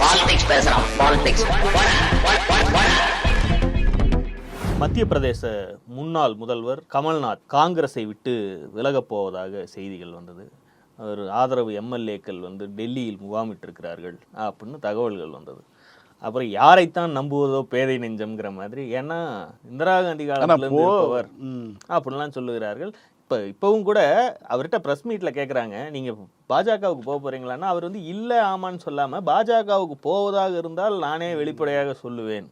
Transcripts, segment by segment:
Politics பேசுறான் politics மத்திய பிரதேச முன்னாள் முதல்வர் கமல்நாத் காங்கிரஸை விட்டு விலகப் போவதாக செய்திகள் வந்தது. அவர் ஆதரவு எம்எல்ஏக்கள் வந்து டெல்லியில் முகாமிட்டிருக்கிறார்கள் அப்படின்னு தகவல்கள் வந்தது. அப்புறம் யாரைத்தான் நம்புவதோ பேதை நெஞ்சம்ங்கிற மாதிரி. ஏன்னா இந்திரா காந்தி காலத்துல இருந்து போ- இருப்பவர் ம். அப்படிலாம் சொல்லுகிறார்கள். இப்போ இப்போவும் கூட அவர்கிட்ட ப்ரெஸ் மீட்டில் கேட்குறாங்க நீங்கள் பாஜகவுக்கு போக போகிறீங்களான்னா அவர் வந்து இல்லை ஆமான்னு சொல்லாமல் பாஜகவுக்கு போவதாக இருந்தால் நானே வெளிப்படையாக சொல்லுவேன்.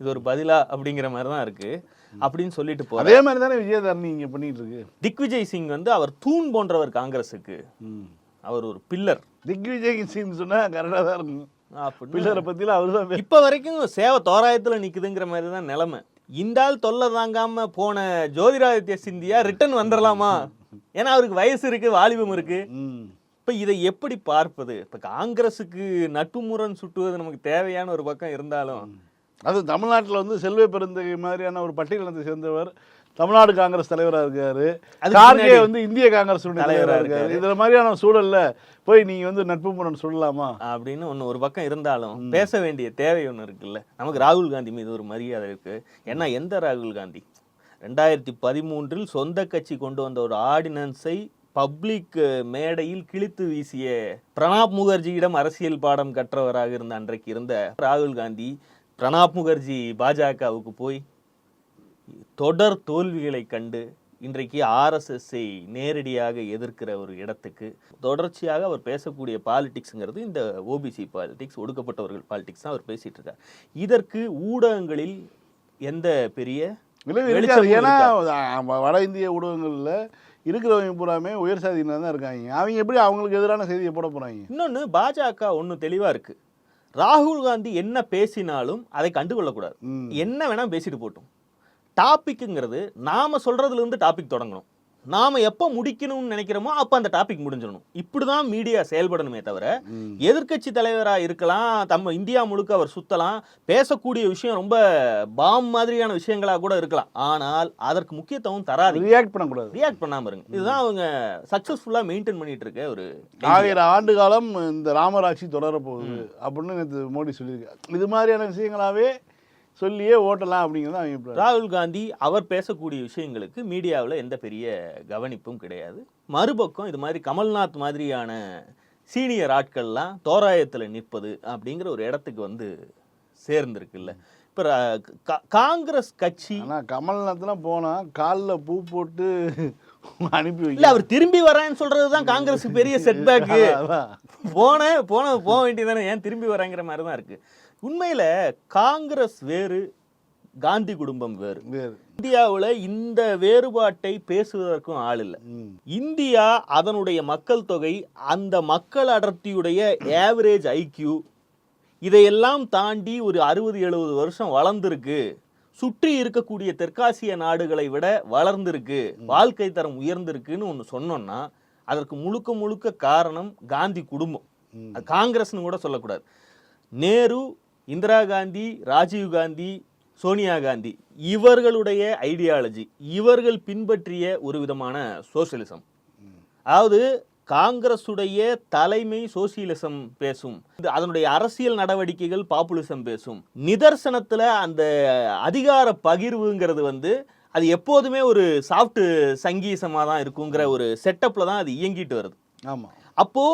இது ஒரு பதிலா? அப்படிங்கிற மாதிரி தான் இருக்கு அப்படின்னு சொல்லிட்டு போறாரு. அதே மாதிரி தானே விஜயதரணி இங்க பண்ணிட்டு இருக்கு? திக்விஜய் சிங் வந்து அவர் தூண் போன்றவர் காங்கிரஸுக்கு. அவர் ஒரு பில்லர். திக்விஜய் சிங் சொன்னா கரெக்டா தான் இருக்கும். பில்லரை பத்தில அவர் தான் இப்ப வரைக்கும் சேவை தோராயத்துல நிக்குதுங்கிற மாதிரி தான் நிலைமை. இந்த ஆள் தொல்லை தாங்காம போன ஜோதிராதித்ய சிந்தியா ரிட்டர்ன் வந்துடலாமா ஏன்னா அவருக்கு வயசு இருக்கு வாலிபம் இருக்கு. இப்ப இதை எப்படி பார்ப்பது? இப்ப காங்கிரஸுக்கு நட்பு முரண் சுட்டுவது நமக்கு தேவையான ஒரு பக்கம் இருந்தாலும். அது தமிழ்நாட்டுல வந்து செல்வ பெருந்தகை மாதிரியான ஒரு பட்டியலினத்தை சேர்ந்தவர் தமிழ்நாடு காங்கிரஸ் தலைவரா இருக்காரு. கார்கே வந்து இந்திய காங்கிரஸ் தலைவரா தலைவரா இருக்காரு. இருக்காரு. இதுல மாதிரியான சூழல்ல போய் நீங்க வந்து நட்பு முரண் சொல்லலாமா? அப்படின்னு ஒன்று ஒரு பக்கம் இருந்தாலும் பேச வேண்டிய தேவை ஒன்று இருக்குல்ல. நமக்கு ராகுல் காந்தி மீது ஒரு மரியாதை இருக்கு. ஏன்னா எந்த ராகுல் காந்தி? ரெண்டாயிரத்தி பதிமூன்றில் சொந்த கட்சி கொண்டு வந்த ஒரு ஆர்டினன்ஸை பப்ளிக் மேடையில் கிழித்து வீசிய பிரணாப் முகர்ஜியிடம் அரசியல் பாடம் கற்றவராக இருந்த அன்றைக்கு இருந்த ராகுல் காந்தி பிரணாப் முகர்ஜி பாஜகவுக்கு போய் தொடர் தோல்விகளை கண்டு இன்றைக்கு ஆர்எஸ்எஸ்ஸை நேரடியாக எதிர்க்கிற ஒரு இடத்துக்கு தொடர்ச்சியாக அவர் பேசக்கூடிய பாலிடிக்ஸ்ங்கிறது இந்த ஓபிசி பாலிடிக்ஸ் ஒடுக்கப்பட்டவர்கள் பாலிடிக்ஸ் தான் அவர் பேசிட்டு இருக்கார் இதற்கு ஊடகங்களில் எந்த பெரிய இருக்காது. ஏன்னா வட இந்திய ஊடகங்கள்ல இருக்கிறவங்க பூராமே உயர் சாதியினர் தான் இருக்காங்க. அவங்க எப்படி அவங்களுக்கு எதிரான செய்தியை போட போறாங்க? இன்னொன்று பாஜக ஒன்று தெளிவா இருக்கு. ராகுல் காந்தி என்ன பேசினாலும் அதை கண்டுகொள்ளக்கூடாது. என்ன வேணா பேசிட்டு போட்டும். டாபிக்குங்கிறது நாம சொல்றதுல இருந்து டாபிக் தொடங்கணும். நாம எப்போ முடிக்கணும்னு நினைக்கிறோமோ அப்போ அந்த டாபிக் முடிஞ்சிடணும். இப்படிதான் மீடியா செயல்படணுமே தவிர ம். எதிர்க்கட்சி தலைவரா இருக்கலாம் நம்ம இந்தியா முழுக்க அவர் சுத்தலாம் பேசக்கூடிய விஷயம் ரொம்ப பாம் மாதிரியான விஷயங்களா கூட இருக்கலாம். ஆனால் அதற்கு முக்கியத்துவம் தராது. ரியாக்ட் பண்ணக்கூடாது. ரியாக்ட் பண்ணாம இருங்க. இதுதான் அவங்க சக்சஸ்ஃபுல்லா மெயின்டைன் பண்ணிட்டு இருக்க ஒரு ஆயிரம் ஆண்டு காலம் இந்த ராமராட்சி தொடர போகுது அப்படின்னு மோடி சொல்லியிருக்காரு. இது மாதிரியான விஷயங்களாவே சொல்லியே ஓட்டலாம் அப்படிங்கிறது அவங்க ராகுல் காந்தி அவர் பேசக்கூடிய விஷயங்களுக்கு மீடியாவில் எந்த பெரிய கவனிப்பும் கிடையாது. மறுபக்கம் இது மாதிரி கமல்நாத் மாதிரியான சீனியர் ஆட்கள்லாம் தோராயத்தில் நிற்பது அப்படிங்கிற ஒரு இடத்துக்கு வந்து சேர்ந்திருக்குல்ல. இப்போ காங்கிரஸ் கட்சி கமல்நாத்லாம் போனா காலில் பூ போட்டு அனுப்பி இல்ல அவர் திரும்பி வரேன்னு சொல்றது தான் காங்கிரஸுக்கு பெரிய செட்பேக்கு. போனேன் போன போக வேண்டியதானே ஏன் திரும்பி வராங்கிற மாதிரி தான் இருக்கு. உண்மையில காங்கிரஸ் வேறு காந்தி குடும்பம் வேறு. வேறு. இந்தியாவுல இந்த வேறுபாட்டை பேசுவதற்கும் ஆள் இல்லை. இந்தியா அதனுடைய மக்கள் தொகை அந்த மக்கள் அடர்த்தியுடைய ஆவரேஜ் ஐக்யூ இதையெல்லாம் தாண்டி ஒரு அறுபது எழுபது வருஷம் வளர்ந்துருக்கு. சுற்றி இருக்கக்கூடிய தெற்காசிய நாடுகளை விட வளர்ந்திருக்கு. வாழ்க்கை தரம் உயர்ந்திருக்குன்னு ஒன்று சொன்னோம்னா அதற்கு முழுக்க முழுக்க காரணம் காந்தி குடும்பம். காங்கிரஸ்னு கூட சொல்லக்கூடாது. நேரு இந்திரா காந்தி ராஜீவ் காந்தி சோனியா காந்தி இவர்களுடைய ஐடியாலஜி இவர்கள் பின்பற்றிய ஒரு விதமான சோசியலிசம் அதாவது காங்கிரசுடைய தலைமை சோசியலிசம் பேசும் அதனுடைய அரசியல் நடவடிக்கைகள் பாப்புலிசம் பேசும். நிதர்சனத்துல அந்த அதிகார பகிர்வுங்கிறது வந்து அது எப்போதுமே ஒரு சாஃப்ட் சங்கீசமாக தான் இருக்குங்கிற ஒரு செட்டப்ல தான் அது இயங்கிட்டு வருது. ஆமா. அப்போ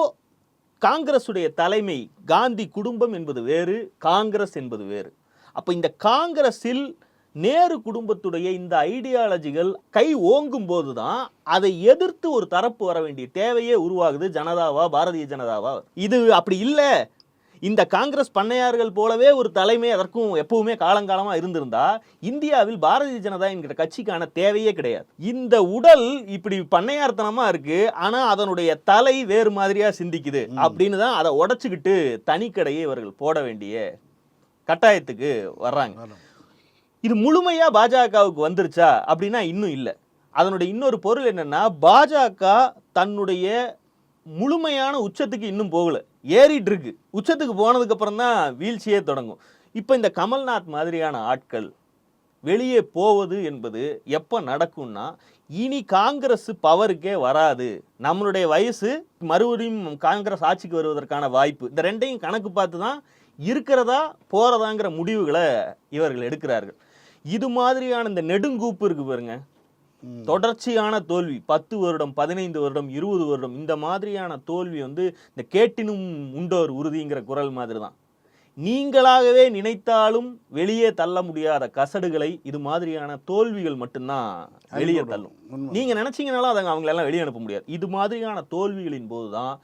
காங்கிரசுடைய தலைமை காந்தி குடும்பம் என்பது வேறு காங்கிரஸ் என்பது வேறு. அப்போ இந்த காங்கிரஸில் நேரு குடும்பத்துடைய இந்த ஐடியாலஜிகள் கை ஓங்கும் போது தான் அதை எதிர்த்து ஒரு தரப்பு வர வேண்டிய தேவையே உருவாகுது ஜனதாவா பாரதிய ஜனதாவா. இது அப்படி இல்லை. இந்த காங்கிரஸ் பண்ணையார்கள் போலவே ஒரு தலைமை அதற்கும் எப்பவுமே காலங்காலமா இருந்திருந்தா இந்தியாவில் பாரதிய ஜனதா என்கிற கட்சிக்கான தேவையே கிடையாது. இந்த உடல் இப்படி பண்ணையார்த்தனமா இருக்கு ஆனா அதனுடைய தலை வேறு மாதிரியா சிந்திக்குது அப்படின்னு தான் அதை உடைச்சுக்கிட்டு தனிக்கடையை இவர்கள் போட வேண்டிய கட்டாயத்துக்கு வர்றாங்க. இது முழுமையா பாஜகவுக்கு வந்துருச்சா அப்படின்னா இன்னும் இல்லை. அதனுடைய இன்னொரு பொருள் என்னன்னா பாஜக தன்னுடைய முழுமையான உச்சத்துக்கு இன்னும் போகல. ஏறிட்டு இருக்கு உச்சத்துக்கு போனதுக்கு அப்புறம் தான் வீழ்ச்சியே தொடங்கும். இப்போ இந்த கமல்நாத் மாதிரியான ஆட்கள் வெளியே போவது என்பது எப்போ நடக்கும்னா இனி காங்கிரஸ் பவருக்கே வராது. நம்மளுடைய வயசு மறுபடியும் காங்கிரஸ் ஆட்சிக்கு வருவதற்கான வாய்ப்பு. இந்த ரெண்டையும் கணக்கு பார்த்து தான் இருக்கிறதா போகிறதாங்கிற முடிவுகளை இவர்கள் எடுக்கிறார்கள். இது மாதிரியான இந்த நெடுங்கூப்பு இருக்கு பாருங்கள் தொடர்ச்சியான தோல்வி பத்து வருடம் பதினைந்து வருடம் இருபது வருடம் இந்த மாதிரியான தோல்வி வந்து இந்த கேட்டினும் உண்டோர் உறுதிங்கிற குரல் மாதிரி தான் நீங்களாகவே நினைத்தாலும் வெளியே தள்ள முடியாத கசடுகளை இது மாதிரியான தோல்விகள் மட்டும்தான் வெளியே தள்ளும். நீங்க நினைச்சீங்கனாலும் அதை அவங்களெல்லாம் வெளியே அனுப்ப முடியாது. இது மாதிரியான தோல்விகளின் போதுதான்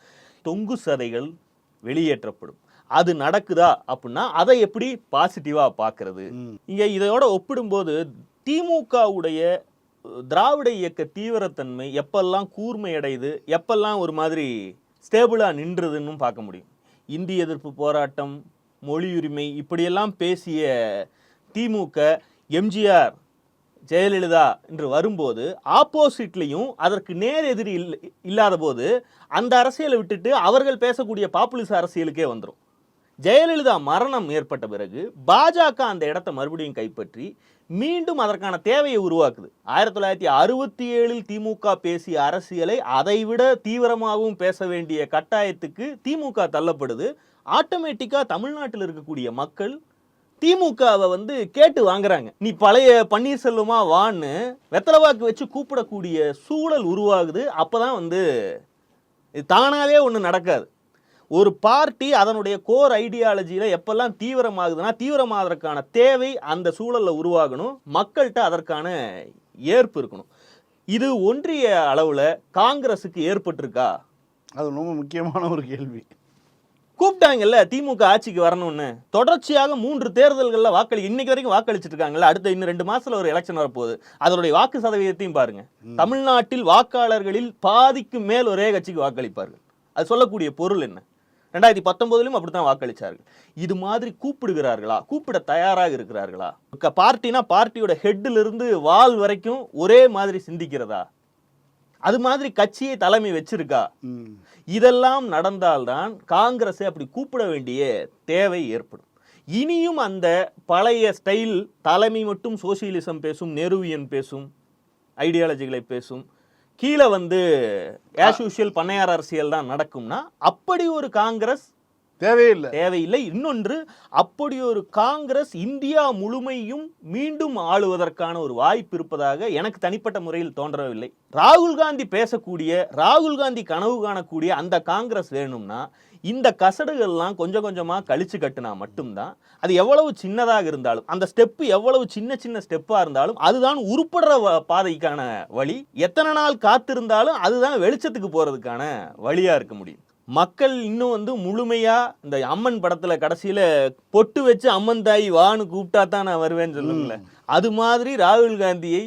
தொங்கு சதைகள் வெளியேற்றப்படும். அது நடக்குதா அப்படின்னா அதை எப்படி பாசிட்டிவா பார்க்கிறது? ம். இங்க இதோட ஒப்பிடும்போது திமுகவுடைய திராவிட இயக்க தீவிரத்தன்மை எப்பெல்லாம் கூர்மை அடையுது எப்பெல்லாம் ஒரு மாதிரி ஸ்டேபிளாக நின்றதுன்னு பார்க்க முடியும். இந்தி எதிர்ப்பு போராட்டம் மொழியுரிமை இப்படியெல்லாம் பேசிய திமுக எம்ஜிஆர் ஜெயலலிதா என்று வரும்போது ஆப்போசிட்லேயும் அதற்கு நேர் எதிரி இல்லாத போது அந்த அரசியலை விட்டுட்டு அவர்கள் பேசக்கூடிய பாப்புலிச அரசியலுக்கே வந்துடும் ஜெயலலிதா மரணம் ஏற்பட்ட பிறகு பாஜக அந்த இடத்த மறுபடியும் கைப்பற்றி மீண்டும் அதற்கான தேவையை உருவாக்குது. ஆயிரத்தி தொள்ளாயிரத்தி அறுபத்தி ஏழில் திமுக பேசிய அரசியலை அதைவிட தீவிரமாகவும் பேச வேண்டிய கட்டாயத்துக்கு திமுக தள்ளப்படுது. ஆட்டோமேட்டிக்காக தமிழ்நாட்டில் இருக்கக்கூடிய மக்கள் திமுகவை வந்து கேட்டு வாங்குறாங்க. நீ பழைய பன்னீர்செல்வமா வான்னு வெத்தலைவாக்கு வச்சு கூப்பிடக்கூடிய சூழல் உருவாகுது. அப்பதான் வந்து இது ஒன்று நடக்காது. ஒரு பார்ட்டி அதனுடைய கோர் ஐடியாலஜியில் எப்பெல்லாம் தீவிரமாகுதுன்னா தீவிரமாகறதுக்கான தேவை அந்த சூழலில் உருவாகணும். மக்கள்கிட்ட அதற்கான ஏற்பு இருக்கணும். இது ஒன்றிய அளவில் காங்கிரஸுக்கு ஏற்பட்டிருக்கா? அது ரொம்ப முக்கியமான ஒரு கேள்வி. கூப்பிட்டாங்கல்ல திமுக ஆட்சிக்கு வரணும்னு. தொடர்ச்சியாக மூன்று தேர்தல்களில் வாக்களி இன்னைக்கு வரைக்கும் வாக்களிச்சிட்டு இருக்காங்கல்ல அடுத்த இன்னும் ரெண்டு மாசத்துல ஒரு எலெக்ஷன் வரப்போகுது. அதனுடைய வாக்கு சதவீதத்தையும் பாருங்க. தமிழ்நாட்டில் வாக்காளர்களில் பாதிக்கு மேல் ஒரே கட்சிக்கு வாக்களிப்பார்கள். அது சொல்லக்கூடிய பொருள் என்ன? ரெண்டாயிரத்தி பத்தொன்பதுலயும் அப்படித்தான் வாக்களிச்சார்கள். இது மாதிரி கூப்பிடுகிறார்களா? கூப்பிட தயாராக இருக்கிறார்களா? பார்ட்டினா பார்ட்டியோட ஹெட்ல இருந்து வால் வரைக்கும் ஒரே மாதிரி சிந்திக்கிறதா? அது மாதிரி கட்சியை தலைமை வச்சிருக்கா. இதெல்லாம் நடந்தால்தான் காங்கிரஸை அப்படி கூப்பிட வேண்டிய தேவை ஏற்படும். இனியும் அந்த பழைய ஸ்டைல் தலைமை மட்டும் சோசியலிசம் பேசும் நெருவியன் பேசும் ஐடியாலஜிகளை பேசும் கீழே வந்து ஆஸ் யூஷுவல் பண்ணையார் அரசியல் தான் நடக்கும்னா அப்படி ஒரு காங்கிரஸ் தேவையில்லை. தேவையில்லை. இன்னொன்று அப்படி ஒரு காங்கிரஸ் இந்தியா முழுமையும் மீண்டும் ஆளுவதற்கான ஒரு வாய்ப்பு இருப்பதாக எனக்கு தனிப்பட்ட முறையில் தோன்றவில்லை. ராகுல் காந்தி பேசக்கூடிய ராகுல் காந்தி கனவு காணக்கூடிய அந்த காங்கிரஸ் வேணும்னா இந்த கசடுகள்லாம் கொஞ்சம் கொஞ்சமாக கழிச்சு கட்டினா மட்டும்தான் அது எவ்வளவு சின்னதாக இருந்தாலும் அந்த ஸ்டெப்பு எவ்வளவு சின்ன சின்ன ஸ்டெப்பாக இருந்தாலும் அதுதான் உருப்படுற வ- பாதைக்கான வழி. எத்தனை நாள் காத்திருந்தாலும் அதுதான் வெளிச்சத்துக்கு போகிறதுக்கான வழியாக இருக்க முடியும். மக்கள் இன்னும் வந்து முழுமையா இந்த அம்மன் படத்துல கடைசியில பொட்டு வச்சு அம்மன் தாய் வான்னு கூப்பிட்டா தான் நான் வருவேன்னு சொல்லுங்களேன் அது மாதிரி ராகுல் காந்தியை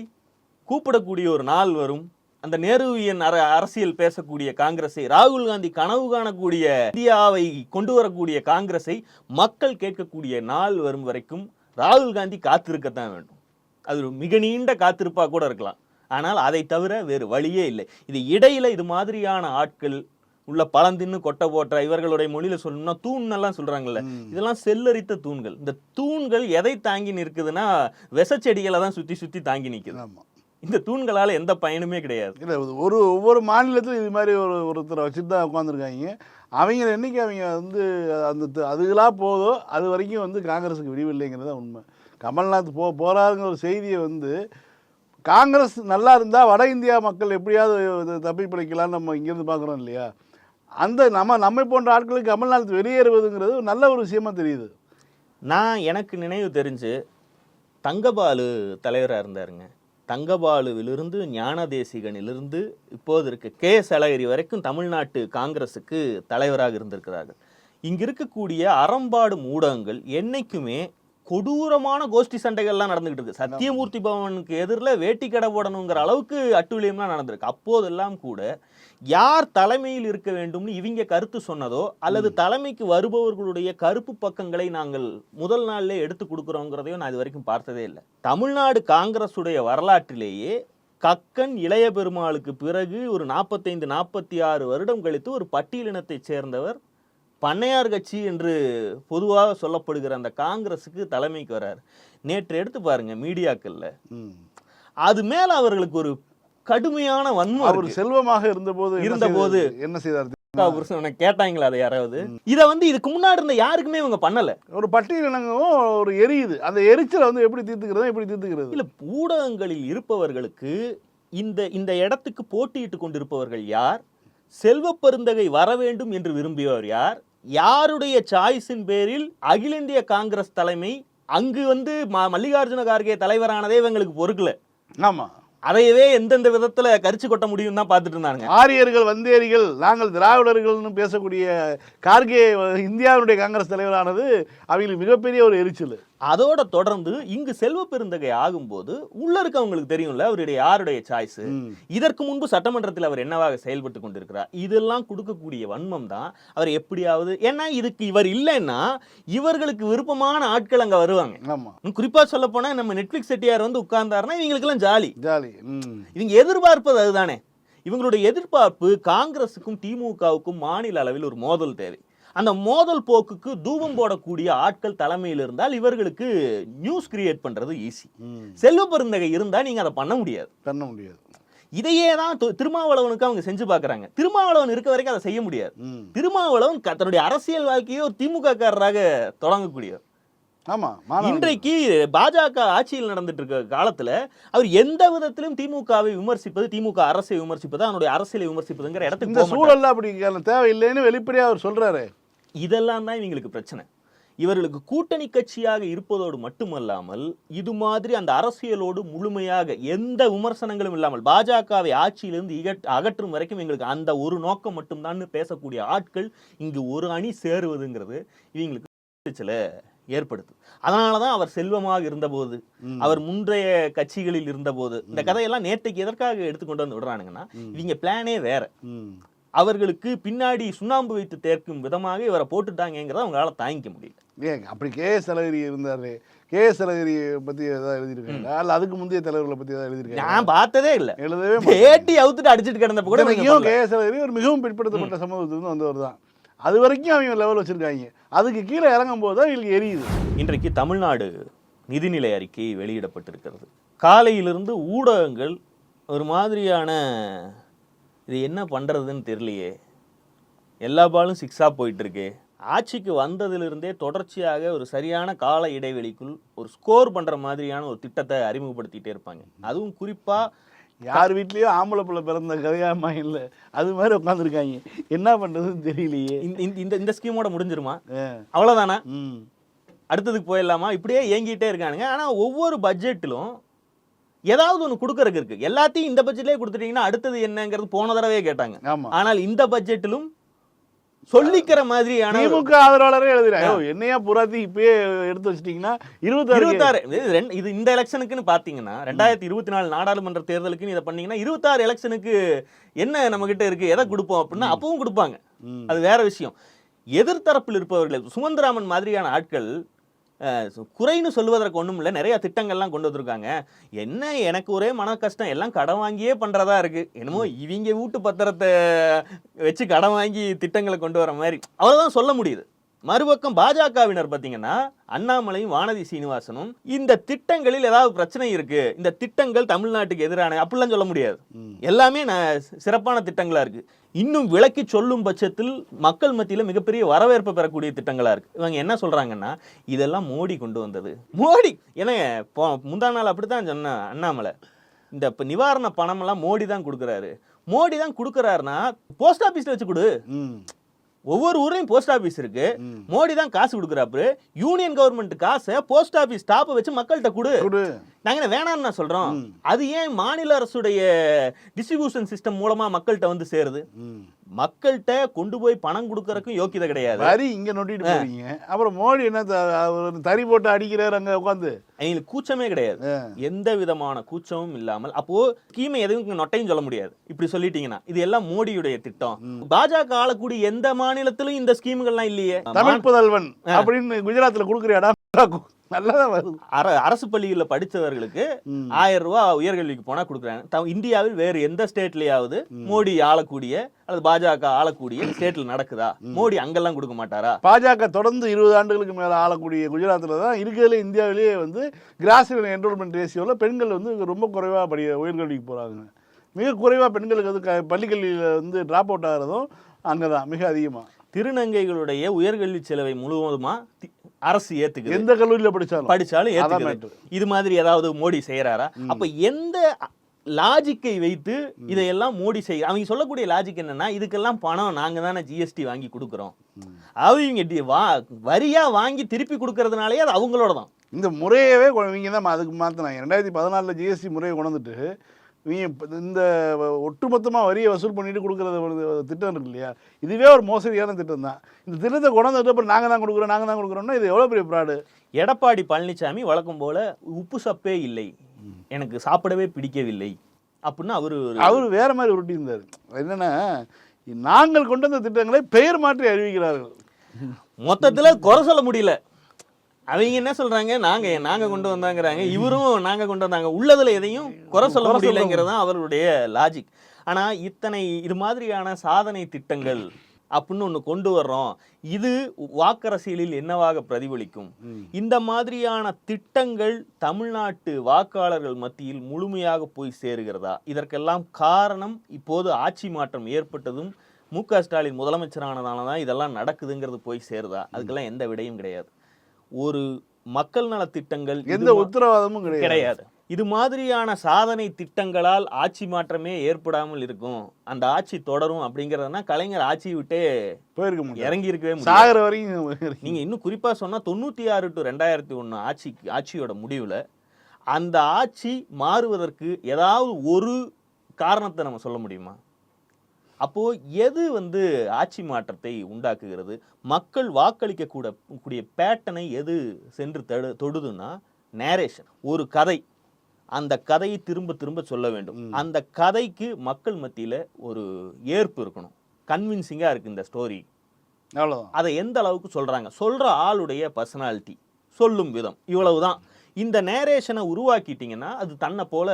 கூப்பிடக்கூடிய ஒரு நாள் வரும். அந்த நேருவியன் அர அரசியல் பேசக்கூடிய காங்கிரஸை ராகுல் காந்தி கனவு காணக்கூடிய இந்தியாவை கொண்டு வரக்கூடிய காங்கிரஸை மக்கள் கேட்கக்கூடிய நாள் வரும் வரைக்கும் ராகுல் காந்தி காத்திருக்கத்தான் வேண்டும். அது ஒரு மிக நீண்ட காத்திருப்பா கூட இருக்கலாம். ஆனால் அதை தவிர வேறு வழியே இல்லை. இது இடையில இது மாதிரியான ஆட்கள் உள்ள பழந்தின்னு கொட்டை போட்ட இவர்களுடைய மொழியில சொல்லணும்னா தூண் எல்லாம் சொல்றாங்கல்ல இதெல்லாம் செல்லரித்த தூண்கள். இந்த தூண்கள் எதை தாங்கி நிற்குதுன்னா விஷச்செடிகளை தான் சுத்தி சுத்தி தாங்கி ஆமாம் இந்த தூண்களால எந்த பயனுமே கிடையாது. இல்லை ஒரு ஒவ்வொரு மாநிலத்திலும் இது மாதிரி ஒரு ஒருத்தரை வச்சுட்டு தான் உட்காந்துருக்காங்க அவங்க என்னைக்கு அவங்க வந்து அந்த து- அதுகளாக போதோ அது வரைக்கும் வந்து காங்கிரஸுக்கு விடிவில்லைங்கிறது தான் உண்மை. கமல்நாத் போ போறாருங்கிற ஒரு செய்தியை வந்து காங்கிரஸ் நல்லா இருந்தால் வட இந்தியா மக்கள் எப்படியாவது தப்பி பிழைக்கலாம்னு நம்ம இங்கேருந்து பார்க்குறோம் இல்லையா? அந்த நம்ம நம்மை போன்ற ஆட்களுக்கு கமல்நாத் வெளியேறுவதுங்கிறது நல்ல ஒரு விஷயமா தெரியுது. நான் எனக்கு நினைவு தெரிஞ்சு தங்கபாலு தலைவராக இருந்தாருங்க. தங்கபாலுவிலிருந்து ஞானதேசிகனிலிருந்து இப்போது இருக்க கே. சலகிரி வரைக்கும் தமிழ்நாட்டு காங்கிரஸுக்கு தலைவராக இருந்திருக்கிறார்கள். இங்கே இருக்கக்கூடிய அறம்பாடும் ஊடகங்கள் என்றைக்குமே கொடூரமான கோஷ்டி சண்டைகள்லாம் நடந்துகிட்டு இருக்கு சத்தியமூர்த்தி பவனுக்கு எதிரில் வேட்டி கடை போடணுங்கிற அளவுக்கு அட்டுழியம்லாம் நடந்திருக்கு. அப்போதெல்லாம் கூட யார் தலைமையில் இருக்க வேண்டும்னு இவங்க கருத்து சொன்னதோ அல்லது தலைமைக்கு வருபவர்களுடைய கருப்பு பக்கங்களை நாங்கள் முதல் நாள்ல எடுத்து கொடுக்குறோங்கிறதையும் நான் இது வரைக்கும் பார்த்ததே இல்லை. தமிழ்நாடு காங்கிரஸுடைய வரலாற்றிலேயே கக்கன் இளைய பெருமாளுக்கு பிறகு ஒரு நாற்பத்தைந்து நாற்பத்தி ஆறு வருடம் கழித்து ஒரு பட்டியலினத்தைச் சேர்ந்தவர் பண்ணையார் கட்சி என்று பொதுவாக சொல்லப்படுகிற அந்த காங்கிரஸுக்கு தலைமைக்கு வராரு. நேற்று எடுத்து பாருங்க மீடியாக்கள்ல. அது மேல அவர்களுக்கு ஒரு கடுமையான வன்மம் அவர். செல்வமாக இருந்தபோது இருந்தபோது? என்ன செய்தார்? புருஷனை கேட்டாங்களா அதை யாராவது? இத வந்து இதுக்கு முன்னாடி இருந்த யாருக்குமே இவங்க பண்ணல. ஒரு பட்டியலினங்கவும் ஒரு எரியுது. அந்த எரிச்சலை வந்து எப்படி தீர்த்துக்கிறது எப்படி தீர்த்துக்கிறது? இல்ல ஊடகங்களில் இருப்பவர்களுக்கு இந்த இந்த இடத்துக்கு போட்டியிட்டு கொண்டிருப்பவர்கள் யார்? செல்வ பெருந்தகை வர வேண்டும் என்று விரும்பியவர் யார்? யாருடைய சாய்ஸின் பேரில் அகில இந்திய காங்கிரஸ் தலைமை அங்கு வந்து மல்லிகார்ஜுன கார்கே தலைவரானதே இவங்களுக்கு பொறுக்கல. ஆமா. அதையவே எந்தெந்த விதத்துல கரிச்சு கொட்ட முடியும் தான் பார்த்துட்டு இருந்தாங்க ஆரியர்கள் வந்தேரிகள் நாங்கள் திராவிடர்கள்னு பேசக்கூடிய கார்கே இந்தியாவுடைய காங்கிரஸ் தலைவரானது அவங்களுக்கு மிகப்பெரிய ஒரு எரிச்சல். அதோட தொடர்ந்து இங்கு செல்வ பெருந்தகை ஆகும்போது உள்ள இருக்கவங்களுக்கு தெரியும்ல அவருடைய யாருடைய சாய்ஸ். இதற்கு முன்பு சட்டமன்றத்தில் அவர் என்னவாக செயல்பட்டு கொண்டிருக்கிறார்? இதெல்லாம் கொடுக்கக்கூடிய வன்மம் தான். அவர் எப்படியாவது ஏன்னா இதுக்கு இவர் இல்லைன்னா இவர்களுக்கு விருப்பமான ஆட்கள் அங்க வருவாங்க. குறிப்பா சொல்ல போனா நம்ம நெட்ஃபிளிக்ஸ் செட்டியார் வந்து உட்கார்ந்தாருன்னா இவங்களுக்கெல்லாம் ஜாலி. ஜாலி. ம். இவங்க எதிர்பார்ப்பது அதுதானே. இவங்களுடைய எதிர்பார்ப்பு காங்கிரஸுக்கும் திமுகவுக்கும் மாநில அளவில் ஒரு மோதல் தேவை. அந்த மோதல் போக்குக்கு தூபம் போடக்கூடிய ஆட்கள் தலைமையில் இருந்தால் இவர்களுக்கு நியூஸ் கிரியேட் பண்றது ஈஸி செல்வ பெருந்தகை இருந்தா நீங்க அதை பண்ண முடியாது. பண்ண முடியாது. இதையே தான் திருமாவளவனுக்கு அவங்க செஞ்சு பார்க்கறாங்க. திருமாவளவன் இருக்க வரைக்கும் அதை செய்ய முடியாது. திருமாவளவன் தன்னுடைய அரசியல் வாழ்க்கையை ஒரு திமுக காரராக தொடங்கக்கூடியவர். இன்றைக்கு பாஜக ஆட்சியில் நடந்துட்டு இருக்க காலத்துல அவர் எந்த விதத்திலும் திமுகவை விமர்சிப்பது திமுக அரசை விமர்சிப்பது அவனுடைய அரசியலை விமர்சிப்பதுங்கிற இடத்துக்கு. சூழல்ல அப்படி தேவையில்லைன்னு வெளிப்படையா அவர் சொல்றாரு. இதெல்லாம் தான் இவங்களுக்கு பிரச்சனை. இவர்களுக்கு கூட்டணி கட்சியாக இருப்பதோடு மட்டுமல்லாமல் இது மாதிரி அந்த அரசியலோடு முழுமையாக எந்த விமர்சனங்களும் இல்லாமல் பாஜகவை ஆட்சியிலிருந்து இகட் அகற்றும் வரைக்கும் எங்களுக்கு அந்த ஒரு நோக்கம் மட்டும்தான் பேசக்கூடிய ஆட்கள் இங்கு ஒரு அணி சேருவதுங்கிறது இவங்களுக்கு சில ஏற்படுத்து அதனால தான் அவர் செல்வமாக இருந்தபோது. அவர் முந்தைய கட்சிகளில் இருந்தபோது இந்த கதையெல்லாம் நேற்றைக்கு எதற்காக எடுத்துக்கொண்டு வந்து விடுறானுங்கன்னா இவங்க பிளானே வேற. அவர்களுக்கு பின்னாடி சுண்ணாம்பு வைத்து தேர்க்கும் விதமாக இவரை போட்டுட்டாங்கிறத அவங்களால தாங்கிக்க முடியல. ஏங்க அப்படி கே எஸ் அழகிரி இருந்தாரு. கே எஸ் அழகிரி பத்தி ஏதாவது எழுதியிருக்காங்க அல்ல அதுக்கு முந்தைய தலைவர்களை பத்தி ஏதாவது எழுதியிருக்காங்க நான் பார்த்ததே இல்ல. எழுதவே. பேட்டி அவுத்துட்டு அடிச்சிட்டு கிடந்தப்ப கூட பண்ணல. கே எஸ் அழகிரி ஒரு மிகவும் பிற்படுத்தப்பட்ட சமூகத்திலிருந்து வந்தவர் தான். அது வரைக்கும் அவங்க லெவல் வச்சிருக்காங்க. அதுக்கு கீழே இறங்கும் போது தான் இவங்களுக்கு எரியுது. இன்றைக்கு தமிழ்நாடு நிதிநிலை அறிக்கை வெளியிடப்பட்டிருக்கிறது. காலையிலிருந்து ஊடகங்கள் ஒரு மாதிரியான இது என்ன பண்றதுன்னு தெரியலையே. எல்லா பாலும் சிக்ஸாக போயிட்டு இருக்கே ஆட்சிக்கு வந்ததிலிருந்தே தொடர்ச்சியாக ஒரு சரியான கால இடைவெளிக்குள் ஒரு ஸ்கோர் பண்ற மாதிரியான ஒரு திட்டத்தை அறிமுகப்படுத்திட்டே இருப்பாங்க. அதுவும் குறிப்பா யார் வீட்லயும் ஆம்பளை பிள்ளை பிறந்த கதையாமா இல்லை அது மாதிரி உட்காந்துருக்காங்க என்ன பண்றதுன்னு தெரியலையே. இந்த- இந்த- இந்த ஸ்கீமோட முடிஞ்சிருமா? ம். அடுத்ததுக்கு போயிடலாமா? இப்படியே ஏங்கிட்டே இருக்கானுங்க. ஆனா ஒவ்வொரு பட்ஜெட்டிலும் ஏதாவது ஒன்று கொடுக்கறதுக்கு இருக்கு. எல்லாத்தையும் இந்த பட்ஜெட்லயே கொடுத்துட்டீங்கன்னா அடுத்தது என்னங்கிறது போன தடவையே கேட்டாங்க. ஆனால் இந்த பட்ஜெட்டிலும் சொல்லிக்கிற மாதிரியான திமுக ஆதரவாளரே எழுதுறாங்க "ஐயோ, என்னையா புறாத்தி இப்பயே எடுத்து வச்சிட்டீங்கன்னா இருபத்தாறு இருபத்தாறு. இது இந்த எலெக்ஷனுக்குன்னு பாத்தீங்கன்னா ரெண்டாயிரத்தி இருபத்தி நாலு நாடாளுமன்ற தேர்தலுக்குன்னு இதை பண்ணீங்கன்னா இருபத்தாறு எலெக்ஷனுக்கு என்ன நம்ம கிட்ட இருக்கு எதை கொடுப்போம் அப்படின்னா அப்பவும் கொடுப்பாங்க. அது வேற விஷயம். எதிர்த்தரப்பில் இருப்பவர்கள் சுமந்திராமன் மாதிரியான ஆட்கள் குறைன்னு சொல்லுவதற்கு ஒண்ணும் இல்லை நிறைய திட்டங்கள்லாம் கொண்டு வந்திருக்காங்க. என்ன எனக்கு ஒரே மன கஷ்டம் எல்லாம் கடன் வாங்கியே பண்றதா இருக்கு. என்னமோ இவங்க வீட்டு பத்திரத்தை வச்சு கடன் வாங்கி திட்டங்களை கொண்டு வர மாதிரி. அவ்வளவுதான் சொல்ல முடியுது. மறுபக்கம் பாஜகவினர் பார்த்தீங்கன்னா அண்ணாமலையும் வானதி சீனிவாசனும் இந்த திட்டங்களில் ஏதாவது பிரச்சனை இருக்கு. இந்த திட்டங்கள் தமிழ்நாட்டுக்கு எதிரான அப்படிலாம் சொல்ல முடியாது. எல்லாமே சிறப்பான திட்டங்களா இருக்கு. இன்னும் விளக்கி சொல்லும் பட்சத்தில் மக்கள் மத்தியில மிகப்பெரிய வரவேற்பு பெறக்கூடிய திட்டங்களா இருக்கு. இவங்க என்ன சொல்றாங்கன்னா இதெல்லாம் மோடி கொண்டு வந்தது. மோடி! ஏன்னா முந்தா நாள் அப்படித்தான் சொன்ன அண்ணாமலை. இந்த இப்ப நிவாரண பணமெல்லாம் மோடி தான் கொடுக்குறாரு. மோடி தான் கொடுக்குறாருன்னா போஸ்ட் ஆபீஸ்ல வச்சு கொடு. ஒவ்வொரு ஊர்லயும் போஸ்ட் ஆபீஸ் இருக்கு. மோடி தான் காசு கொடுக்குறாரு யூனியன் கவர்மெண்ட் காசை போஸ்ட் ஆபீஸ் ஸ்டாப்பை வச்சு மக்கள்கிட்ட கொடு. நாங்க வேணாம்னு நான் சொல்றோம். அது ஏன் மாநில அரசுடைய டிஸ்ட்ரிபியூஷன் சிஸ்டம் மூலமா மக்கள்கிட்ட வந்து சேருது? மக்கள்கிட்ட கொண்டு போய் பணம் கொடுக்கறதுக்கும் யோக்கியதை கிடையாது. வரி இங்க நொட்டிட்டு போறீங்க. அப்புறம் மோடி என்ன தறி போட்டு அடிக்கிறாரு அங்க உட்காந்து அவங்களுக்கு கூச்சமே கிடையாது. எந்த விதமான கூச்சமும் இல்லாமல் அப்போ ஸ்கீமை எதுவும் நொட்டையும் சொல்ல முடியாது. இப்படி சொல்லிட்டீங்கன்னா இது எல்லாம் மோடியுடைய திட்டம். பாஜக ஆளக்கூடிய எந்த மாநிலத்திலும் இந்த ஸ்கீம்கள்லாம் இல்லையே. தமிழ் புதல்வன் அப்படின்னு குஜராத்ல கொடுக்குறியாடா நல்லதான் வருது அர அரசு பள்ளிகளில் படித்தவர்களுக்கு. ஆயிரம் ரூபாய் உயர்கல்விக்கு போனா கொடுக்குறாங்க. இந்தியாவில் வேறு எந்த ஸ்டேட்லயாவது மோடி ஆளக்கூடிய அல்லது பாஜக ஆளக்கூடிய ஸ்டேட்ல நடக்குதா? மோடி அங்கெல்லாம் கொடுக்க மாட்டாரா? பாஜக தொடர்ந்து இருபது ஆண்டுகளுக்கு மேலே ஆளக்கூடிய குஜராத்தில் தான் இருக்கிறதுல இந்தியாவிலேயே வந்து கிராஸ் என்ரோல்மெண்ட் ரேஷியோவில் பெண்கள் வந்து ரொம்ப குறைவாக படி உயர்கல்விக்கு போகிறாங்க மிக குறைவாக பெண்களுக்கு வந்து க பள்ளிக்கல்வியில் வந்து ட்ராப் அவுட் ஆகிறதும் அங்கே தான் மிக அதிகமாக திருநங்கைகளுடைய உயர்கல்வி செலவை முழுவதுமா அரசு ஏத்துக்குது. எந்த கல்லூரியில் படிச்சாலும். அதான் ஏத்துக்குது. இது மாதிரி ஏதாவது மோடி செய்யறாரா அப்ப எந்த லாஜிக்கை வைத்து இதையெல்லாம் மோடி செய்ய அவங்க சொல்லக்கூடிய லாஜிக் என்னன்னா இதுக்கெல்லாம் பணம் நாங்க தானே ஜிஎஸ்டி வாங்கி கொடுக்குறோம். அவங்க வா வரியா வாங்கி திருப்பி கொடுக்கறதுனாலே அது அவங்களோட தான் இந்த முறையவே இவங்க தான் அதுக்கு மாற்றினாங்க ரெண்டாயிரத்தி பதினாலில் ஜிஎஸ்டி முறையை கொண்டு இப்ப இந்த ஒட்டுமொத்தமாக வரியை வசூல் பண்ணிட்டு கொடுக்குறது திட்டம் இருக்கு இல்லையா இதுவே ஒரு மோசடியான திட்டம் தான் இந்த திட்டத்தை கொண்டு வந்துட்டு அப்புறம் நாங்கள் தான் கொடுக்குறோம் நாங்கள் தான் கொடுக்குறோம்னா இது எவ்வளோ பெரிய ப்ராடு எடப்பாடி பழனிசாமி வழக்கம் போல உப்பு சப்பே இல்லை. எனக்கு சாப்பிடவே பிடிக்கவில்லை. அப்படின்னு அவரு அவர் வேற மாதிரி உருட்டி இருந்தார் என்னன்னா நாங்கள் கொண்டு வந்த திட்டங்களை பெயர் மாற்றி அறிவிக்கிறார்கள். மொத்தத்துல குறை சொல்ல முடியல. அவங்க என்ன சொல்றாங்க? நாங்க நாங்க கொண்டு வந்தாங்கறாங்க. இவரும் நாங்க கொண்டு வந்தாங்க. உள்ளதுல எதையும் குறை சொல்ல குறை சொல்ல முடியலங்கிறது தான் அவருடைய லாஜிக் ஆனா இத்தனை இது மாதிரியான சாதனை திட்டங்கள் அப்படின்னு ஒண்ணு கொண்டு வர்றோம். இது வாக்கரசியலில் என்னவாக பிரதிபலிக்கும்? இந்த மாதிரியான திட்டங்கள் தமிழ்நாட்டு வாக்காளர்கள் மத்தியில் முழுமையாக போய் சேருகிறதா? இதற்கெல்லாம் காரணம் இப்போது ஆட்சி மாற்றம் ஏற்பட்டதும் மு க ஸ்டாலின் முதலமைச்சரானதால தான் இதெல்லாம் நடக்குதுங்கிறது போய் சேருதா? அதுக்கெல்லாம் எந்த விடையும் கிடையாது. ஒரு மக்கள் நலத் திட்டங்கள் இது எந்த உத்தரவாதமும் கிடையாது. இது மாதிரியான சாதனை திட்டங்களால் ஆட்சி மாற்றமே ஏற்படாமல் இருக்கும். அந்த ஆட்சி தொடரும் அப்படிங்கறதுனா கலைஞர் ஆட்சியை விட்டே போயிருக்க முடியாது. இறங்கி இருக்கவே சாகிற வரைக்கும் நீங்க இன்னும் குறிப்பா சொன்னா தொண்ணூத்தி ஆறு டு ரெண்டாயிரத்தி ஒண்ணு ஆட்சி ஆட்சியோட முடிவுல அந்த ஆட்சி மாறுவதற்கு ஏதாவது ஒரு காரணத்தை நம்ம சொல்ல முடியுமா? அப்போ எது வந்து ஆட்சி மாற்றத்தை உண்டாக்குகிறது? மக்கள் வாக்களிக்க கூட கூடிய பேட்டனை எது சென்று தொடு தொடுதுன்னா நேரேஷன் ஒரு கதை. அந்த கதையை திரும்ப திரும்ப சொல்ல வேண்டும். அந்த கதைக்கு மக்கள் மத்தியில ஒரு ஏற்பு இருக்கணும். கன்வின்சிங்கா இருக்கு இந்த ஸ்டோரி அதை எந்த அளவுக்கு சொல்றாங்க? சொல்ற ஆளுடைய பர்சனாலிட்டி சொல்லும் விதம். இவ்வளவுதான். இந்த நேரேஷனை உருவாக்கிட்டீங்கன்னா அது தன்னை போல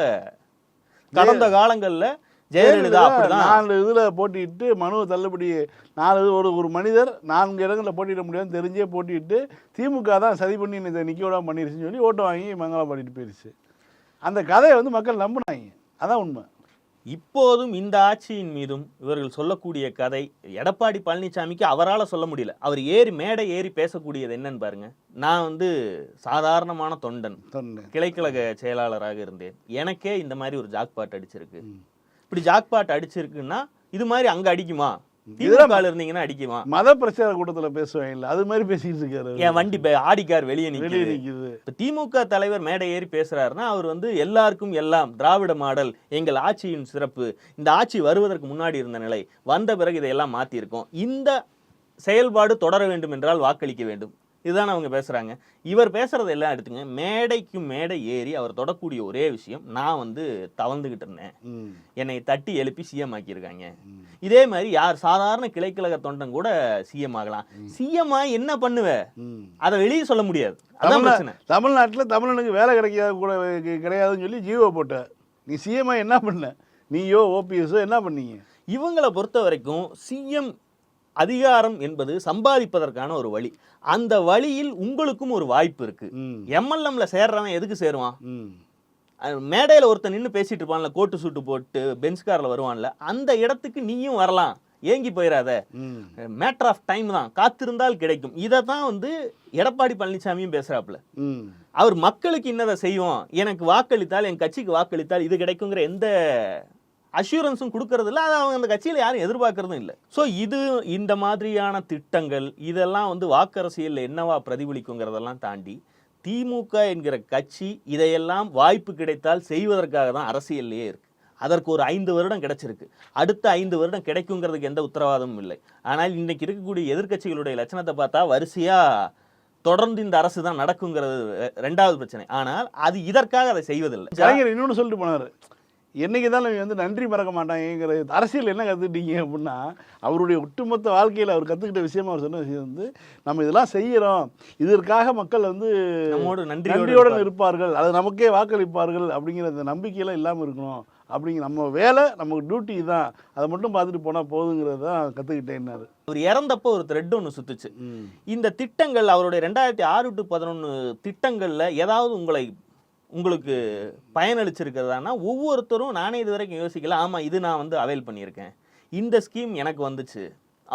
கடந்த காலங்கள்ல ஜெயலலிதா அப்படிதான். நாலு இதில் போட்டிட்டு மனுவை தள்ளுபடி நாலு ஒரு ஒரு மனிதர் நான்கு இடங்களில் போட்டியிட முடியாதுன்னு தெரிஞ்சே போட்டிட்டு திமுக தான் சதி பண்ணி இதை நிற்க விடாம பண்ணிருச்சுன்னு சொல்லி ஓட்டு வாங்கி மங்களம் பாடிட்டு போயிருச்சு. அந்த கதையை வந்து மக்கள் நம்பினாங்க. அதான் உண்மை. இப்போதும் இந்த ஆட்சியின் மீதும் இவர்கள் சொல்லக்கூடிய கதை எடப்பாடி பழனிசாமிக்கு அவரால சொல்ல முடியல. அவர் ஏறி மேடை ஏறி பேசக்கூடியது என்னன்னு பாருங்க. நான் வந்து சாதாரணமான தொண்டன். கிளைக்கழக செயலாளராக இருந்தேன். எனக்கே இந்த மாதிரி ஒரு ஜாக்பாட் அடிச்சிருக்கு. இப்படி ஜாக்பாட் அடிச்சிருக்குன்னா இது மாதிரி அங்க அடிக்குமா? திமுக இருந்தீங்கன்னா அடிக்குமா? மத பிரச்சார கூட்டத்தில் பேசுவாங்கல்ல அது மாதிரி பேசிட்டு இருக்காரு. என் வண்டி பே- ஆடி கார் வெளியே வெளியே நிக்குது. நிற்கிது இப்ப திமுக தலைவர் மேடை ஏறி பேசுறாருன்னா அவர் வந்து எல்லாருக்கும் எல்லாம் திராவிட மாடல் எங்கள் ஆட்சியின் சிறப்பு இந்த ஆட்சி வருவதற்கு முன்னாடி இருந்த நிலை வந்த பிறகு இதையெல்லாம் மாத்தியிருக்கோம் இந்த செயல்பாடு தொடர வேண்டும் என்றால் வாக்களிக்க வேண்டும். இதுதான் அவங்க பேசுறாங்க. இவர் பேசுறது எல்லாம் எடுத்துங்க. மேடைக்கு மேடை ஏறி அவர் தொடக்கூடிய ஒரே விஷயம் நான் வந்து தவழ்ந்துகிட்டு இருந்தேன். என்னை தட்டி எழுப்பி சிஎம் ஆக்கியிருக்காங்க. இதே மாதிரி யார் சாதாரண கிளைக்கழக தொண்டன் கூட சிஎம் ஆகலாம். சிஎம் என்ன பண்ணுவ? அதை வெளியே சொல்ல முடியாது. அதான் பிரச்சனை. தமிழ்நாட்டில் தமிழனுக்கு வேலை கிடைக்காத கூட கிடையாதுன்னு சொல்லி ஜீவோ போட்ட. நீ சிஎம்ஐ என்ன பண்ண? நீயோ ஓபிஎஸோ என்ன பண்ணீங்க? இவங்களை பொறுத்த வரைக்கும் சிஎம் அதிகாரம் என்பது சம்பாதிப்பதற்கான ஒரு வழி. அந்த வழியில் உங்களுக்கும் ஒரு வாய்ப்பு இருக்கு. எம்எல்எம்ல சேர்றவன் எதுக்கு சேருவான்? மேடையில ஒருத்தன் நின்னு பேசிட்டு இருப்பான்ல கோட்டு சூட்டு போட்டு கார்ல வருவான்ல அந்த இடத்துக்கு நீயும் வரலாம். ஏங்கி போயிடாத மேட்டர் ஆஃப் டைம் தான். காத்திருந்தால் கிடைக்கும். இதை தான் வந்து எடப்பாடி பழனிசாமியும் பேசுறாப்புல. அவர் மக்களுக்கு இன்னதை செய்வோம். எனக்கு வாக்களித்தால் என் கட்சிக்கு வாக்களித்தால் இது கிடைக்குங்கிற எந்த அஷூரன்ஸும் கொடுக்கறது இல்லை அதை அவங்க அந்த கட்சியில் யாரும் எதிர்பார்க்கறதும் இல்லை. ஸோ இது இந்த மாதிரியான திட்டங்கள் இதெல்லாம் வந்து வாக்கரசியலில் என்னவா பிரதிபலிக்குங்கிறதெல்லாம் தாண்டி திமுக என்கிற கட்சி இதையெல்லாம் வாய்ப்பு கிடைத்தால் செய்வதற்காக தான் அரசியல்லையே இருக்குது அதற்கு ஒரு ஐந்து வருடம் கிடைச்சிருக்கு. அடுத்த ஐந்து வருடம் கிடைக்குங்கிறதுக்கு எந்த உத்தரவாதமும் இல்லை. ஆனால் இன்றைக்கி இருக்கக்கூடிய எதிர்க்கட்சிகளுடைய லட்சணத்தை பார்த்தா வரிசையாக தொடர்ந்து இந்த அரசு தான் நடக்குங்கிறது ரெண்டாவது பிரச்சனை. ஆனால் அது இதற்காக அதை செய்வதில்லை. இன்னொன்று சொல்லிட்டு போனார். என்னைக்கு தான் இவங்க வந்து நன்றி மறக்க மாட்டாங்கங்கிற அரசியல் என்ன கற்றுக்கிட்டீங்க அப்படின்னா அவருடைய ஒட்டுமொத்த வாழ்க்கையில் அவர் கற்றுக்கிட்ட விஷயமா அவர் சொன்ன விஷயம் வந்து நம்ம இதெல்லாம் செய்கிறோம் இதற்காக மக்கள் வந்து நம்மோடு நன்றியோடு நன்றியோடு இருப்பார். இருப்பார்கள் அது நமக்கே வாக்களிப்பார்கள் அப்படிங்கிற அந்த நம்பிக்கையெல்லாம் இல்லாமல் இருக்கணும். அப்படிங்கிற நம்ம வேலை நமக்கு டியூட்டி தான் அதை மட்டும் பார்த்துட்டு போனால் போதுங்கிறது தான் கற்றுக்கிட்டேன்னாரு அவர் இறந்தப்போ ஒரு த்ரெட் ஒன்று சுத்துச்சு. இந்த திட்டங்கள் அவருடைய ரெண்டாயிரத்தி ஆறு டு பதினொன்று திட்டங்களில் ஏதாவது உங்களை உங்களுக்கு பயனளிச்சிருக்கிறதானா? ஒவ்வொருத்தரும் நானே இது வரைக்கும் யோசிக்கல. ஆமாம் இது நான் வந்து அவைல் பண்ணியிருக்கேன். இந்த ஸ்கீம் எனக்கு வந்துச்சு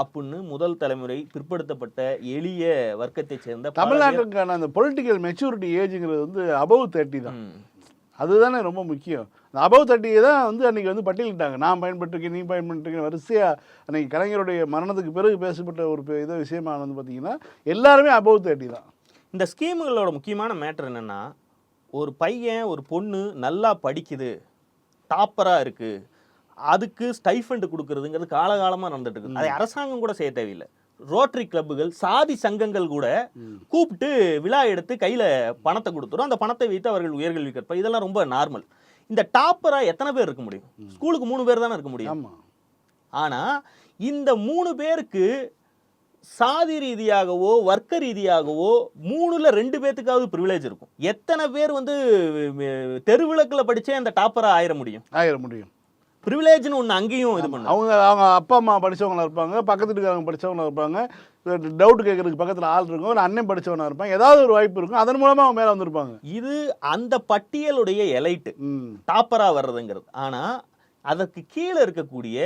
அப்படின்னு முதல் தலைமுறை பிற்படுத்தப்பட்ட எளிய வர்க்கத்தை சேர்ந்த தமிழ்நாட்டுக்கான அந்த பொலிட்டிக்கல் மெச்சூரிட்டி ஏஜுங்கிறது வந்து அபவ் தேர்ட்டி தான். அதுதானே ரொம்ப முக்கியம். அந்த அபவ் தேர்ட்டியை தான் வந்து அன்றைக்கி வந்து பட்டியலிட்டாங்க. நான் பயன்பட்டிருக்கேன் நீ பயன்பட்டிருக்கேன். வரிசையாக அன்றைக்கி கலைஞருடைய மரணத்துக்கு பிறகு பேசப்பட்ட ஒரு இதை விஷயமா வந்து பார்த்தீங்கன்னா எல்லாருமே அபவ் தேர்ட்டி தான். இந்த ஸ்கீமுகளோட முக்கியமான மேட்டர் என்னன்னா ஒரு பையன் ஒரு பொண்ணு நல்லா படிக்குது டாப்பராக இருக்கு அதுக்கு ஸ்டைஃபண்ட் கொடுக்கறதுங்கிறது காலகாலமாக நடந்துட்டு இருக்கு. அதை அரசாங்கம் கூட செய்ய தேவையில்லை. ரோட்டரி கிளப்புகள் சாதி சங்கங்கள் கூட கூப்பிட்டு விழா எடுத்து கையில் பணத்தை கொடுத்துரும். அந்த பணத்தை வைத்து அவர்கள் உயர்கல்வி கற்ப இதெல்லாம் ரொம்ப நார்மல் இந்த டாப்பராக எத்தனை பேர் இருக்க முடியும்? ஸ்கூலுக்கு மூணு பேர் தானே இருக்க முடியும்? ஆமாம் ஆனா இந்த மூணு பேருக்கு சாதி ரீதியாகவோ வர்க்க ரீதியாகவோ மூணுல ரெண்டு பேத்துக்காவது ப்ரிவிலேஜ் இருக்கும். எத்தனை பேர் வந்து தெருவிளக்குல படிச்சே அந்த டாப்பரா ஆயிர முடியும்? ஆயிட முடியும். ப்ரிவிலேஜ்னு ஒன்று அங்கேயும் இது பண்ணு அவங்க அவங்க அப்பா அம்மா படிச்சவங்களா இருப்பாங்க பக்கத்து வீட்டுக்காரங்க படிச்சவங்களா இருப்பாங்க டவுட் கேட்கறதுக்கு பக்கத்தில் ஆள் இருக்கும் ஒரு அண்ணன் படிச்சவனா இருப்பான் ஏதாவது ஒரு வாய்ப்பு இருக்கும் அதன் மூலமாக அவங்க மேலே வந்திருப்பாங்க. இது அந்த பட்டியலுடைய எலைட்டு ம். டாப்பரா வர்றதுங்கிறது. ஆனா அதற்கு கீழே இருக்கக்கூடிய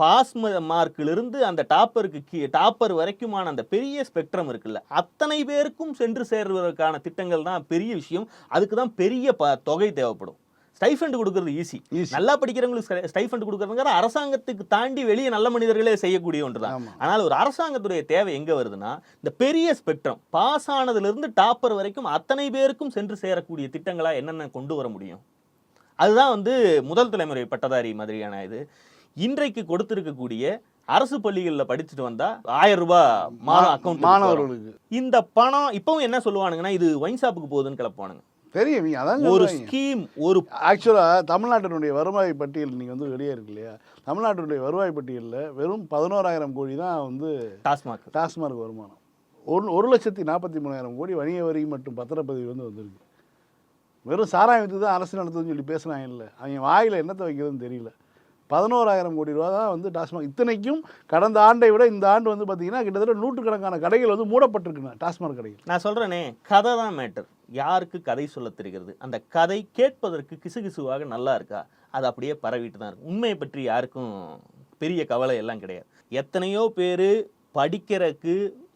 பாஸ் மார்க்கிலிருந்து அந்த டாப்பருக்கு கீ டாப்பர் வரைக்குமான அந்த பெரிய ஸ்பெக்ட்ரம் இருக்குல்ல அத்தனை பேருக்கும் சென்று சேர்வதற்கான திட்டங்கள் தான் பெரிய விஷயம். அதுக்கு தான் பெரிய ப தொகை தேவைப்படும். ஸ்டைஃபண்ட் கொடுக்கறது ஈஸி. நல்லா படிக்கிறவங்களுக்கு ஸ்டைஃபண்ட் கொடுக்கறதுங்கிற அரசாங்கத்துக்கு தாண்டி வெளியே நல்ல மனிதர்களே செய்யக்கூடிய ஒன்று தான். ஆனால் ஒரு அரசாங்கத்துடைய தேவை எங்க வருதுன்னா இந்த பெரிய ஸ்பெக்ட்ரம் பாஸ் ஆனதுல இருந்து டாப்பர் வரைக்கும் அத்தனை பேருக்கும் சென்று சேரக்கூடிய திட்டங்களா என்னென்ன கொண்டு வர முடியும்? அதுதான் வந்து முதல் தலைமுறை பட்டதாரி மாதிரியான இது. இன்றைக்கு கொடுத்திருக்கக்கூடிய அரசு பள்ளிகளில் படிச்சுட்டு வந்தா ஆயிரம் ரூபாய் மாதம் அக்கௌண்ட் மாணவர்களுக்கு. இந்த பணம் இப்பவும் என்ன சொல்லுவானுங்கன்னா இது ஒயின் ஷாப்புக்கு போகுதுன்னு கிளப்புவானுங்க. தெரியும் இவங்க அதான் ஒரு. ஸ்கீம் ஒரு ஆக்சுவலாக தமிழ்நாட்டினுடைய வருவாய் பட்டியல் நீங்கள் வந்து வெளியே இருக்கு இல்லையா? தமிழ்நாட்டினுடைய வருவாய் பட்டியலில் வெறும் பதினோராயிரம் கோடி தான் வந்து டாஸ்மாக். டாஸ்மார்க் வருமானம். ஒரு ஒரு லட்சத்தி நாற்பத்தி மூணாயிரம் கோடி வணிக வரி மற்றும் பத்திரப்பதிவு வந்து வந்திருக்கு. வெறும் சாராயத்துக்கு தான் அரசு நடத்துதுன்னு சொல்லி பேசுனாங்க இல்லை அவங்க வாயில் என்னத்தை வைக்கிறதுன்னு தெரியல. பதினோராயிரம் கோடி ரூபா தான் வந்து டாஸ்மாக். இத்தனைக்கும் கடந்த ஆண்டை விட இந்த ஆண்டு வந்து பார்த்தீங்கன்னா கிட்டத்தட்ட நூற்றுக்கணக்கான கடைகள் வந்து மூடப்பட்டிருக்குண்ணா டாஸ்மாக் கடைகள். நான் சொல்கிறேனே கதை தான் மேட்டர். யாருக்கு கதை சொல்லத் தெரிகிறது? அந்த கதை கேட்பதற்கு கிசுகிசுவாக நல்லா இருக்கா? அது அப்படியே பரவிட்டு தான் இருக்கும் உண்மையை பற்றி யாருக்கும் பெரிய கவலை எல்லாம் கிடையாது. எத்தனையோ பேர் படிக்கிறதுக்கு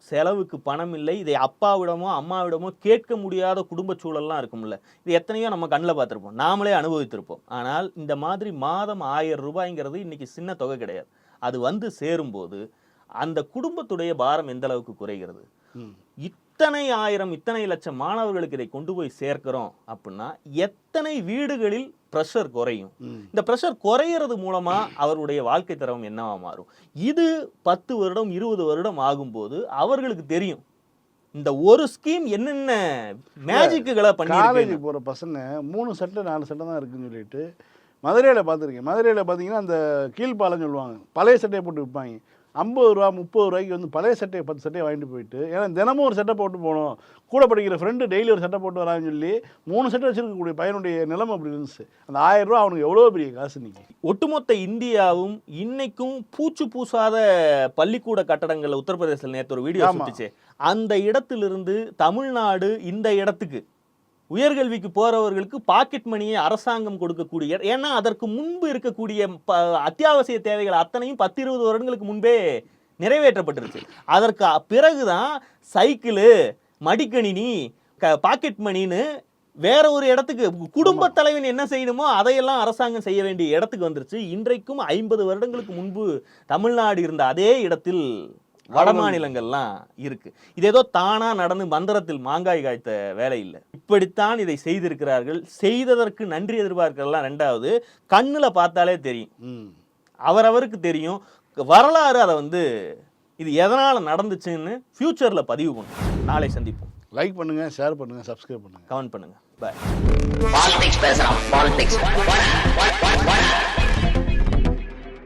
செலவுக்கு பணம் இல்லை. இதை அப்பாவிடமோ அம்மாவிடமோ கேட்க முடியாத குடும்ப சூழல்லாம் இருக்கும்ல. இது எத்தனையோ நம்ம கண்ணில் பார்த்துருப்போம். நாமளே அனுபவித்திருப்போம். ஆனால் இந்த மாதிரி மாதம் ஆயிரம் ரூபாய்ங்கிறது இன்னைக்கு சின்ன தொகை கிடையாது. அது வந்து சேரும்போது அந்த குடும்பத்துடைய பாரம் எந்த அளவுக்கு குறைகிறது. இத்தனை ஆயிரம் இத்தனை லட்சம் மாணவர்களுக்கு இதை கொண்டு போய் சேர்க்கிறோம் அப்படின்னா எத்தனை வீடுகளில் ப்ரெஷர் குறையும். இந்த ப்ரெஷர் குறையிறது மூலமா அவருடைய வாழ்க்கை தரம் என்னவா மாறும்? இது பத்து வருடம் இருபது வருடம் ஆகும்போது அவர்களுக்கு தெரியும். இந்த ஒரு ஸ்கீம் என்னென்ன மேஜிக்குகளை பண்ணி காலேஜுக்கு போகிற பசங்க மூணு சட்டை நாலு சட்டை தான் இருக்குன்னு சொல்லிட்டு மதுரையில் பார்த்துருக்கேன் மதுரையில் பார்த்தீங்கன்னா அந்த கீழ்ப்பாலம்னு சொல்லுவாங்க. பழைய சட்டையை போட்டு விற்பாங்க. ஐம்பது ரூபா முப்பது ரூபாய்க்கு வந்து பழைய சட்டையை பத்து சட்டையை வாங்கிட்டு போயிட்டு ஏன்னா தினமும் ஒரு சட்டை போட்டு போகணும். கூட படிக்கிற ஃப்ரெண்டு டெய்லி ஒரு சட்டை போட்டு வரான்னு சொல்லி மூணு சட்டை வச்சிருக்கக்கூடிய பையனுடைய நிலைமை அப்படி இருந்துச்சு. அந்த ஆயிரம் ரூபா அவனுக்கு எவ்வளோ பெரிய காசு இன்னைக்கு? ஒட்டுமொத்த இந்தியாவும் இன்னைக்கும் பூச்சு பூசாத பள்ளிக்கூட கட்டடங்கள் உத்தரப்பிரதேசத்தில் நேற்று ஒரு வீடியோ. சுட்டுச்சு அந்த இடத்திலிருந்து தமிழ்நாடு இந்த இடத்துக்கு. உயர்கல்விக்கு போறவர்களுக்கு பாக்கெட் மணியை அரசாங்கம் கொடுக்கக்கூடிய ஏன்னா அதற்கு முன்பு இருக்கக்கூடிய ப- அத்தியாவசிய தேவைகள் அத்தனையும் பத்து இருபது வருடங்களுக்கு முன்பே நிறைவேற்றப்பட்டிருச்சு. அதற்கு பிறகுதான் சைக்கிளு மடிக்கணினி க பாக்கெட் மணின்னு வேற ஒரு இடத்துக்கு குடும்ப தலைவன் என்ன செய்யணுமோ அதையெல்லாம் அரசாங்கம் செய்ய வேண்டிய இடத்துக்கு வந்துருச்சு. இன்றைக்கும் ஐம்பது வருடங்களுக்கு முன்பு தமிழ்நாடு இருந்த அதே இடத்தில் வட மாநிலங்கள்லாம் இருக்கு. இது ஏதோ தானா நடந்து மந்திரத்தில் மாங்காய் காய்த்த வேலை இல்லை. இப்படித்தான் இதை செய்திருக்கிறார்கள். செய்ததற்கு நன்றி எதிர்பார்க்கிறதெல்லாம் ரெண்டாவது. கண்ணுல பார்த்தாலே தெரியும். ம். அவரவருக்கு தெரியும். வரலாறு அதை வந்து இது எதனால நடந்துச்சுன்னு ஃபியூச்சர்ல பதிவு பண்ணும். நாளை சந்திப்போம். லைக் பண்ணுங்கள் ஷேர் பண்ணுங்கள் சப்ஸ்கிரைப் பண்ணுங்கள் கமெண்ட் பண்ணுங்க. பாய் பாலிடிக்ஸ் பேசுறான். பாலிடிக்ஸ்